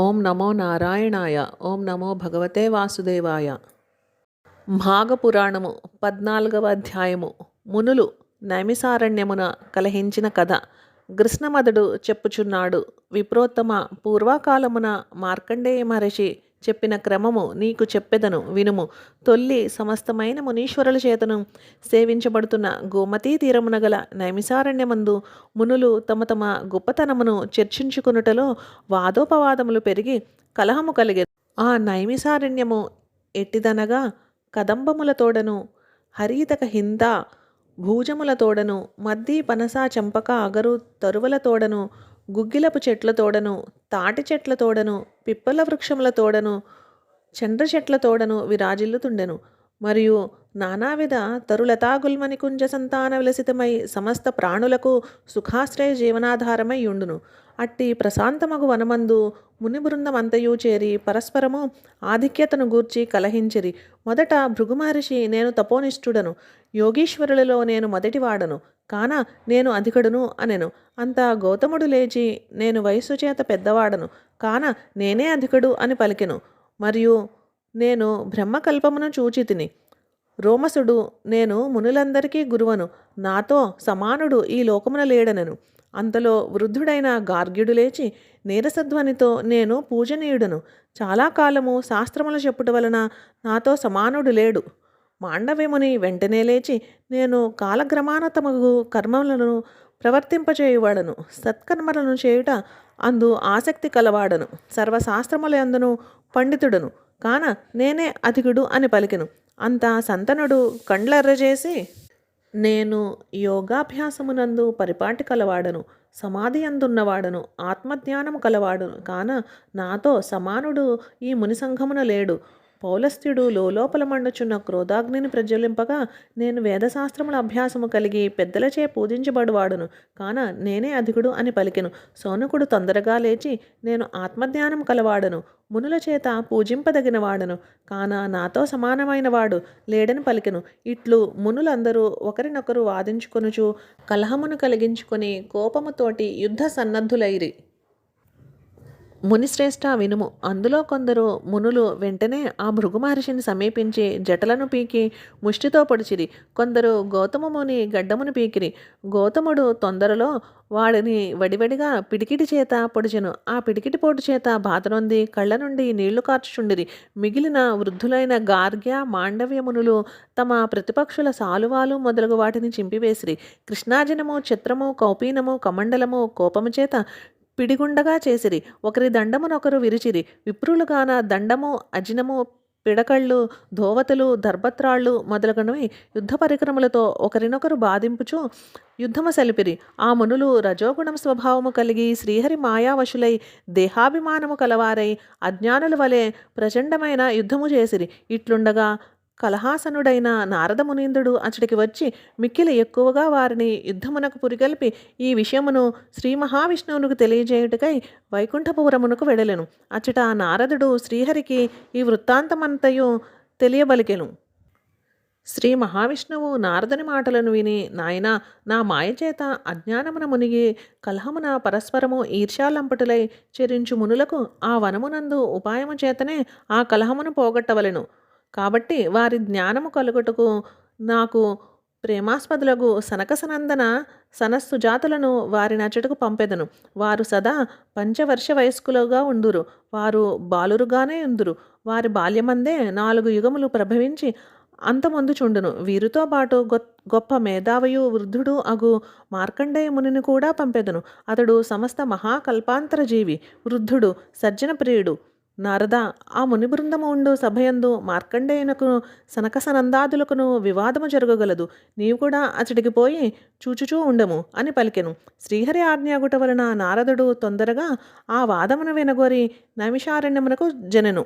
ఓం నమో నారాయణాయ ఓం నమో భగవతే వాసుదేవాయ. భాగపురాణము పద్నాలుగవ అధ్యాయము. మునులు నైమిసారణ్యమున కలహించిన కథ కృష్ణమదుడు చెప్పుచున్నాడు. విప్రోత్తమ పూర్వకాలమున మార్కండేయ మహర్షి చెప్పిన క్రమము నీకు చెప్పెదను వినుము. తొల్లి సమస్తమైన మునీశ్వరుల చేతను సేవించబడుతున్న గోమతీ తీరమున గల నైమిసారణ్యమందు మునులు తమ తమ గొప్పతనమును చర్చించుకునుటలో వాదోపవాదములు పెరిగి కలహము కలిగే ఆ నైమిసారణ్యము ఎట్టిదనగా కదంబములతోడను హరీతక హింద భూజములతోడను మద్ది పనస చంపక అగరు తరువలతోడను గుగ్గిలపు చెట్ల తోడను తాటి చెట్ల తోడను పిప్పల వృక్షముల తోడను వృక్షములతోడను చెట్ల తోడను విరాజిల్లుతుండెను. మరియు నానావిధ తరులతాగుల్మని కుంజ సంతాన విలసితమై సమస్త ప్రాణులకు సుఖాశ్రయ జీవనాధారమై ఉండును. అట్టి ప్రశాంతమగు వనమందు ముని బృందమంతయు చేరి పరస్పరము ఆధిక్యతను గూర్చి కలహించిరి. మొదట భృగు మహర్షి నేను తపోనిష్ఠుడను యోగీశ్వరులలో నేను మొదటివాడను కాన నేను అధికడును అనెను. అంత గౌతముడు లేచి నేను వయస్సు చేత పెద్దవాడను కాన నేనే అధికడు అని పలికెను. మరియు నేను బ్రహ్మకల్పమును చూచితిని. రోమసుడు నేను మునులందరికీ గురువను. నాతో సమానుడు ఈ లోకమున లేడనను. అంతలో వృద్ధుడైన గార్గ్యుడు లేచి నీరసధ్వనితో నేను పూజనీయుడను. చాలా కాలము శాస్త్రములు చెప్పుట వలన నాతో సమానుడు లేడు. మాండవ్యముని వెంటనే లేచి నేను కాలక్రమానతమగు కర్మలను ప్రవర్తింపచేయువాడను. సత్కర్మలను చేయుట అందు ఆసక్తి కలవాడను. సర్వశాస్త్రములందును పండితుడను. కాన నేనే అధికుడు అని పలికెను. అంత సంతనుడు కండ్లెర్రజేసి నేను యోగాభ్యాసమునందు పరిపాటి కలవాడను సమాధి అందున్నవాడను ఆత్మజ్ఞానము కలవాడును. కాన నాతో సమానుడు ఈ ముని సంఘమున లేడు. పౌలస్త్యుడు లోపల మండుచున్న క్రోధాగ్నిని ప్రజ్వలింపగా నేను వేదశాస్త్రముల అభ్యాసము కలిగి పెద్దలచే పూజించబడువాడును. కాన నేనే అధికుడు అని పలికెను. సోనకుడు తొందరగా లేచి నేను ఆత్మజ్ఞానం కలవాడను. మునుల చేత పూజింపదగినవాడను. కాన నాతో సమానమైనవాడు లేడని పలికెను. ఇట్లు మునులందరూ ఒకరినొకరు వాదించుకొనుచు కలహమును కలిగించుకొని కోపముతోటి యుద్ధ సన్నద్ధులైరి. మునిశ్రేష్ట వినుము. అందులో కొందరు మునులు వెంటనే ఆ భృగు మహర్షిని సమీపించి జటలను పీకి ముష్టితో పొడిచిరి. కొందరు గౌతమ ముని గడ్డమును పీకిరి. గౌతముడు తొందరలో వాడిని వడివడిగా పిడికిటి చేత పొడిచెను. ఆ పిడికిటి పోటు చేత బాధనొంది కళ్ళ నుండి నీళ్ళు కార్చుచుండిరి. మిగిలిన వృద్ధులైన గార్గ్య మాండవ్యమునులు తమ ప్రతిపక్షుల సాలువాలు మొదలగు వాటిని చింపివేసిరి. కృష్ణాజనము చిత్రము కౌపీనము కమండలము కోపము చేత పిడిగుండగా చేసిరి. ఒకరి దండమునొకరు విరిచిరి. విప్రులుగాన దండము అజినము పిడకళ్ళు ధోవతలు దర్భత్రాళ్ళు మొదలగునవి యుద్ధ పరిక్రమలతో ఒకరినొకరు బాధింపుచు యుద్ధము సలిపిరి. ఆ మునులు రజోగుణం స్వభావము కలిగి శ్రీహరి మాయావశులై దేహాభిమానము కలవారై అజ్ఞానుల వలె ప్రచండమైన యుద్ధము చేసిరి. ఇట్లుండగా కలహాసనుడైన నారద మునీంద్రుడు అతడికి వచ్చి మిక్కిలి ఎక్కువగా వారిని యుద్ధమునకు పురిగల్పి ఈ విషయమును శ్రీ మహావిష్ణువునికి తెలియజేయుటకై వైకుంఠపురమునకు వెడలెను. అచ్చట నారదుడు శ్రీహరికి ఈ వృత్తాంతమంతయు తెలియబలికెను. శ్రీ మహావిష్ణువు నారదుని మాటలను విని నాయన నా మాయచేత అజ్ఞానమున మునిగి కలహమున పరస్పరము ఈర్ష్యాలంపటులై చెరించు మునులకు ఆ వనమునందు ఉపాయము చేతనే ఆ కలహమును పోగొట్టవలెను. కాబట్టి వారి జ్ఞానము కలుగుటకు నాకు ప్రేమాస్పదులకు సనకసనందన సనస్సుజాతులను వారి నచ్చటకు పంపెదను. వారు సదా పంచవర్ష వయస్కులుగా ఉండురు వారు బాలురుగానే ఉందురు. వారి బాల్యమందే నాలుగు యుగములు ప్రభవించి అంతమొందుచుండును వీరితో పాటు గొప్ప మేధావయు వృద్ధుడు అగు మార్కండేయ మునిని కూడా పంపెదను. అతడు సమస్త మహాకల్పాంతరజీవి వృద్ధుడు సజ్జన ప్రియుడు. నారద ఆ ముని బృందము ఉండు సభయందు మార్కండేయునకు సనక సనందాదులకును వివాదము జరగగలదు. నీవు కూడా అతడికి పోయి చూచుచూ ఉండము అని పలికెను. శ్రీహరి ఆజ్ఞాగుట వలన నారదుడు తొందరగా ఆ వాదమును వినగోరి నైమిషారణ్యమునకు జనెను.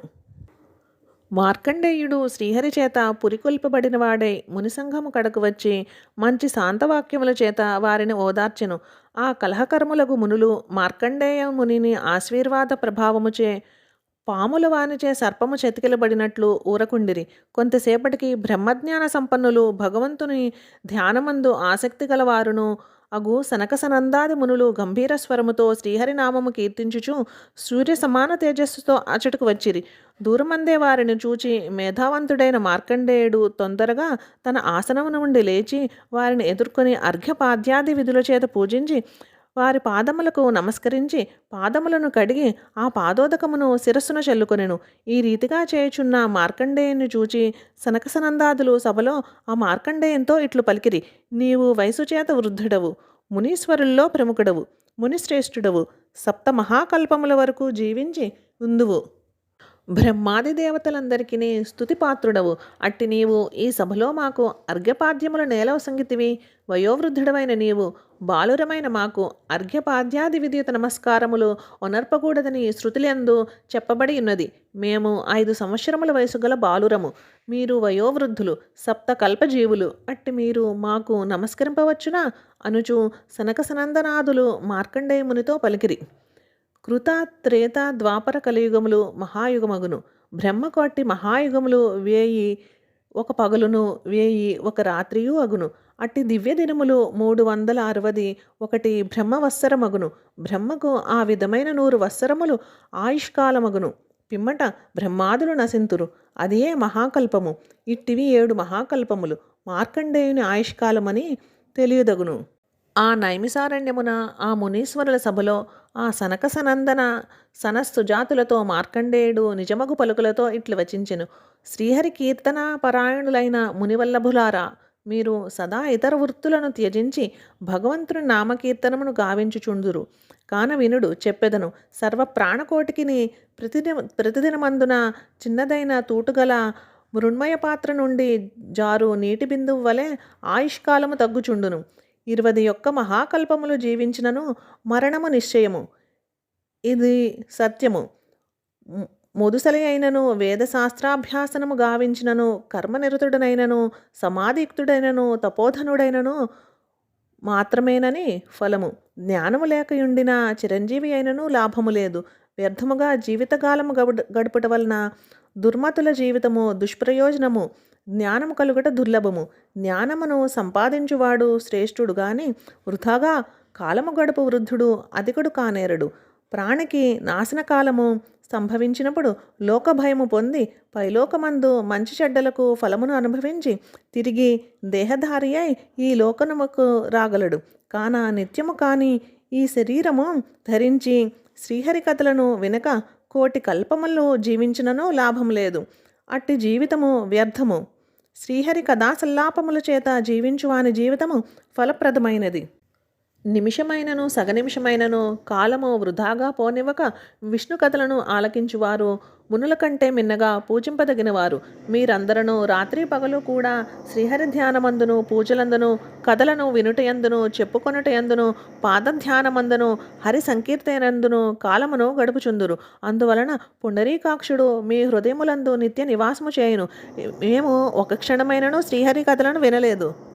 మార్కండేయుడు శ్రీహరి చేత పురికొల్పబడినవాడై మునిసంఘము కడకు వచ్చి మంచి శాంతవాక్యముల చేత వారిని ఓదార్చెను. ఆ కలహకర్ములకు మునులు మార్కండేయ మునిని ఆశీర్వాద ప్రభావముచే పాముల వానిచే సర్పము చెతికిలబడినట్లు ఊరకుండిరి. కొంతసేపటికి బ్రహ్మజ్ఞాన సంపన్నులు భగవంతుని ధ్యానమందు ఆసక్తి గలవారును అగు సనకసనందాది మునులు గంభీర స్వరముతో శ్రీహరినామము కీర్తించుచు సూర్య సమాన తేజస్సుతో అచటకు వచ్చిరి. దూరమందే వారిని చూచి మేధావంతుడైన మార్కండేయుడు తొందరగా తన ఆసనము నుండి లేచి వారిని ఎదుర్కొని అర్ఘ్యపాద్యాది విధుల చేత పూజించి వారి పాదములకు నమస్కరించి పాదములను కడిగి ఆ పాదోదకమును శిరస్సున చల్లుకొనెను. ఈ రీతిగా చేయుచున్న మార్కండేయుని చూచి సనకసనందాదులు సభలో ఆ మార్కండేయంతో ఇట్లు పలికిరి. నీవు వయసు చేత వృద్ధుడవు మునీశ్వరుల్లో ప్రముఖుడవు మునిశ్రేష్ఠుడవు సప్త మహాకల్పముల వరకు జీవించి ఉందువు. బ్రహ్మాది దేవతలందరికీ స్తుతిపాత్రుడవు అట్టి నీవు ఈ సభలో మాకు అర్ఘ్యపాద్యముల నేలవ సంగతివి. వయోవృద్ధుడమైన నీవు బాలురమైన మాకు అర్ఘ్యపాద్యాది విద్యుత్ నమస్కారములు ఒనర్పకూడదని శృతులందు చెప్పబడి ఉన్నది మేము ఐదు సంవత్సరముల వయసు గల బాలురము. మీరు వయోవృద్ధులు సప్త కల్పజీవులు. అట్టి మీరు మాకు నమస్కరింపవచ్చునా? అనుచు సనక సనందనాదులు మార్కండేయమునితో పలికిరి. కృత త్రేత ద్వాపర కలియుగములు మహాయుగమగును. బ్రహ్మకోటి మహాయుగములు వేయి ఒక పగలును వేయి ఒక రాత్రియు అగును. అట్టి దివ్య దినములు మూడు వందల అరవది ఒకటి బ్రహ్మవత్సరమగును. బ్రహ్మకు ఆ విధమైన నూరు వత్సరములు ఆయుష్కాలమగును. పిమ్మట బ్రహ్మాదులు నశింతురు. అదియే మహాకల్పము. ఇట్టివి ఏడు మహాకల్పములు. మార్కండేయుని ఆయుష్కాలమని తెలియదగును. ఆ నైమిసారణ్యమున ఆ మునీశ్వరుల సభలో ఆ సనక సనందన సనస్సుజాతులతో మార్కండేయుడు నిజమగు పలుకులతో ఇట్లు వచించెను. శ్రీహరి కీర్తన పరాయణులైన మునివల్లభులారా మీరు సదా ఇతర వృత్తులను త్యజించి భగవంతుని నామకీర్తనమును గావించుచుండురు కాన వినుడు చెప్పెదను సర్వ ప్రాణకోటికిని ప్రతిదిన ప్రతిదినమందున చిన్నదైన తూటుగల మృణ్మయ పాత్ర నుండి జారు నీటి బిందువు వలె ఆయుష్కాలము తగ్గుచుండును. ఇరవై ఒక్క మహాకల్పములు జీవించినను మరణము నిశ్చయము. ఇది సత్యము. ముదుసలి అయినను వేదశాస్త్రాభ్యాసనము గావించినను కర్మనిరతుడనైనను సమాధియుక్తుడైనను తపోధనుడైనను మాత్రమేనని ఫలము. జ్ఞానము లేకయుండిన చిరంజీవి అయినను లాభము లేదు. వ్యర్థముగా జీవితకాలము గడుపుట వలన దుర్మతుల జీవితము దుష్ప్రయోజనము. జ్ఞానము కలుగట దుర్లభము. జ్ఞానమును సంపాదించువాడు శ్రేష్ఠుడు గాని వృథాగా కాలము గడుపు వృద్ధుడు అధికుడు కానేరడు. ప్రాణికి నాశన కాలము సంభవించినప్పుడు లోకభయము పొంది పైలోకమందు మంచి చెడ్డలకు ఫలమును అనుభవించి తిరిగి దేహధారి అయి ఈ లోకముకు రాగలడు. కాన నిత్యము కాని ఈ శరీరము ధరించి శ్రీహరి కథలను వినక కోటి కల్పములు జీవించినను లాభం లేదు. అట్టి జీవితము వ్యర్థము. శ్రీహరి కథా సల్లాపముల చేత జీవించువాని జీవితము ఫలప్రదమైనది. నిమిషమైనను సగనిమిషమైనను కాలము వృధాగా పోనివ్వక విష్ణు కథలను ఆలకించువారు. మునుల కంటే మిన్నగా పూజింపదగినవారు. మీరందరూ రాత్రి పగలు కూడా శ్రీహరి ధ్యానమందును పూజలందును కథలను వినుటయందును చెప్పుకొనుటయందును పాదధ్యానమందును హరి సంకీర్తనందును కాలమును గడుపుచుందురు. అందువలన పుండరీకాక్షుడు మీ హృదయములందు నిత్య నివాసము చేయును. మేము ఒక క్షణమైనను శ్రీహరి కథలను వినలేదు.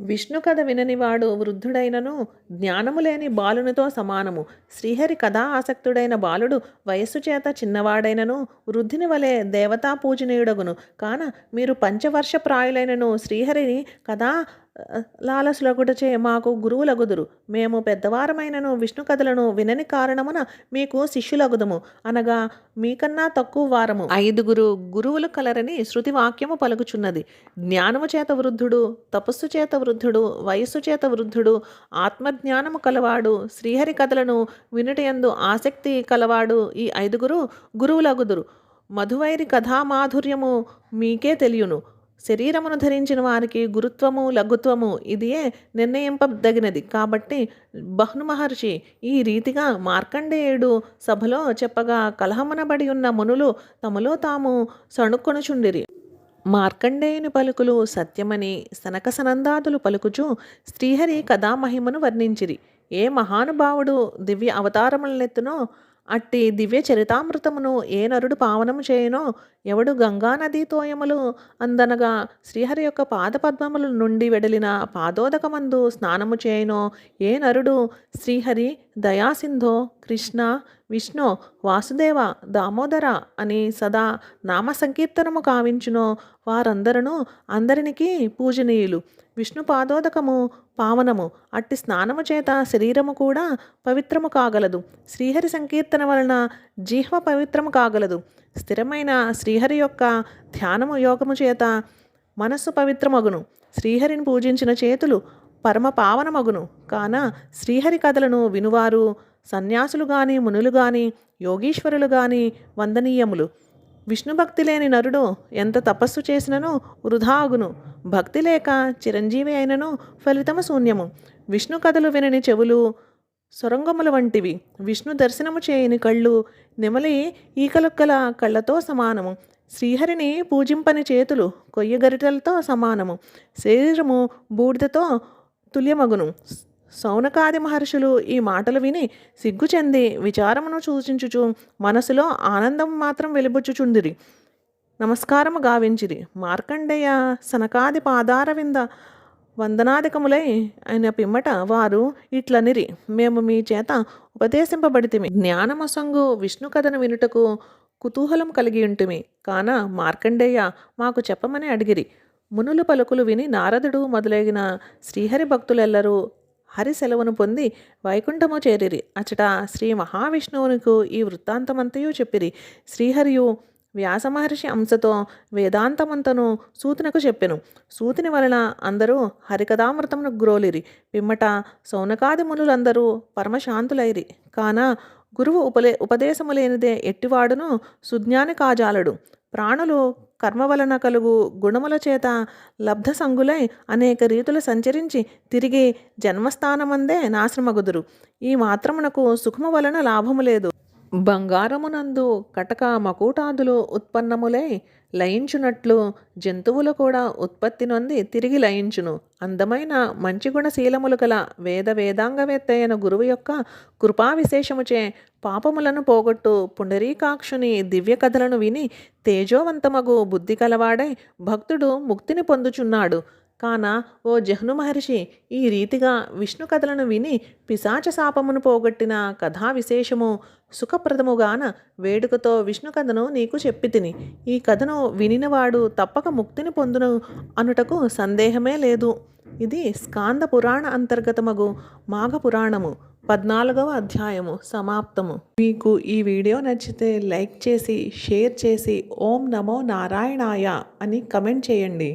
విష్ణు కథ విననివాడు వృద్ధుడైనను జ్ఞానము లేని బాలునితో సమానము. శ్రీహరి కథా ఆసక్తుడైన బాలుడు వయస్సు చేత చిన్నవాడైనను వృద్ధిని వలె దేవతా పూజనీయుడగును. కాన మీరు పంచవర్ష ప్రాయులైనను శ్రీహరిని కథా లాలసులగుటచే మాకు గురువులగుదురు. మేము పెద్దవారమైనను విష్ణు కథలను వినని కారణమున మీకు శిష్యులగుదుము. అనగా మీకన్నా తక్కువ వారము. ఐదుగురు గురువులు కలరని శృతి వాక్యము పలుకుచున్నది. జ్ఞానము చేత వృద్ధుడు తపస్సు చేత వృద్ధుడు వయస్సు చేత వృద్ధుడు ఆత్మజ్ఞానము కలవాడు శ్రీహరి కథలను వినుటయందు ఆసక్తి కలవాడు ఈ ఐదుగురు గురువులగుదురు. మధువైరి కథామాధుర్యము మీకే తెలియను. శరీరమును ధరించిన వారికి గురుత్వము లఘుత్వము ఇదియే నిర్ణయింపదగినది. కాబట్టి బహ్ను మహర్షి ఈ రీతిగా మార్కండేయుడు సభలో చెప్పగా కలహమనబడి ఉన్న మునులు తమలో తాము సణుక్కొనుచుండిరి మార్కండేయుని పలుకులు సత్యమని సనక సనందాదులు పలుకుచు శ్రీహరి కథామహిమను వర్ణించిరి. ఏ మహానుభావుడు దివ్య అవతారములనెత్తునో అట్టి దివ్య చరితామృతమును ఏ నరుడు పావనము చేయనో ఎవడు గంగానదీ తోయములు అందనగా శ్రీహరి యొక్క పాదపద్మముల నుండి వెడలిన పాదోదకమందు స్నానము చేయనో ఏ నరుడు? శ్రీహరి దయాసింధో కృష్ణ విష్ణు వాసుదేవ దామోదర అని సదా నామ సంకీర్తనము కావించునో వారందరూ అందరినికి పూజనీయులు. విష్ణు పాదోదకము పావనము. అట్టి స్నానము చేత శరీరము కూడా పవిత్రము కాగలదు. శ్రీహరి సంకీర్తన వలన జీహ్వ పవిత్రము కాగలదు. స్థిరమైన శ్రీహరి యొక్క ధ్యానము యోగము చేత మనస్సు పవిత్రమగును. శ్రీహరిని పూజించిన చేతులు పరమ పావనమగును. కాన శ్రీహరి కథలను వినువారు సన్యాసులు గాని మునులు గాని యోగీశ్వరులు గాని వందనీయములు. విష్ణు భక్తి లేని నరుడు ఎంత తపస్సు చేసినను వృధా అగును భక్తి లేక చిరంజీవి అయినను ఫలితము శూన్యము. విష్ణు కథలు వినని చెవులు సొరంగముల వంటివి. విష్ణు దర్శనము చేయని కళ్ళు నెమలి ఈకలొక్కల కళ్ళతో సమానము. శ్రీహరిని పూజింపని చేతులు కొయ్యగరిటలతో సమానము. శరీరము బూడిదతో తుల్యమగును. సౌనకాది మహర్షులు ఈ మాటలు విని సిగ్గు చెంది విచారమును సూచించుచు మనసులో ఆనందం మాత్రం వెలుబుచ్చుచుందిరి నమస్కారము గావించిరి. మార్కండేయ సనకాది పాదార వింద వందనాధికములై అయిన పిమ్మట వారు ఇట్లనిరి మేము మీ చేత ఉపదేశింపబడితిమి. జ్ఞానమసంగు విష్ణు కథను వినుటకు కుతూహలం కలిగి ఉంటిమి. కాన మార్కండేయ మాకు చెప్పమని అడిగిరి. మునులు పలుకులు విని నారదుడు మొదలైన శ్రీహరి భక్తులెల్లరూ హరి సెలవును పొంది వైకుంఠము చేరిరి. అచట శ్రీ మహావిష్ణువునికు ఈ వృత్తాంతమంతయు చెప్పిరి. శ్రీహరియు వ్యాసమహర్షి అంశతో వేదాంతమంతను సూతునకు చెప్పెను. సూతిని వలన అందరూ హరికథామృతమును గ్రోలిరి. పిమ్మట సౌనకాది మునులందరూ పరమశాంతులైరి. కాన గురువు ఉపలే ఉపదేశము లేనిదే ఎట్టివాడును సుజ్ఞాని కాజాలడు. ప్రాణులు కర్మ వలన కలుగు గుణముల చేత లబ్ధ సంగులై అనేక రీతులు సంచరించి తిరిగి జన్మస్థానమందే నాశనమగుదురు. ఈ మాత్రమునకు సుఖము వలన లాభము లేదు. బంగారమునందు కటక మకూటాదులు ఉత్పన్నములై లయించునట్లు జంతువులు కూడా ఉత్పత్తి నొంది తిరిగి లయించును. అందమైన మంచి గుణశీలములు గల వేద వేదాంగవేత్త అయిన గురువు యొక్క కృపా విశేషముచే పాపములను పోగొట్టు పుండరీకాక్షుని దివ్య కథలను విని తేజోవంతమగు బుద్ధి కలవాడై భక్తుడు ముక్తిని పొందుచున్నాడు. కాన ఓ జహ్ను మహర్షి ఈ రీతిగా విష్ణు కథలను విని పిశాచ శాపమును పోగొట్టిన కథా విశేషము సుఖప్రదముగాన వేడుకతో విష్ణు కథను నీకు చెప్పి తిని. ఈ కథను వినినవాడు తప్పక ముక్తిని పొందును అనుటకు సందేహమే లేదు. ఇది స్కాంద పురాణ అంతర్గతమగు మాఘ పురాణము. పద్నాలుగవ అధ్యాయము సమాప్తము. మీకు ఈ వీడియో నచ్చితే లైక్ చేసి షేర్ చేసి ఓం నమో నారాయణాయ అని కమెంట్ చేయండి.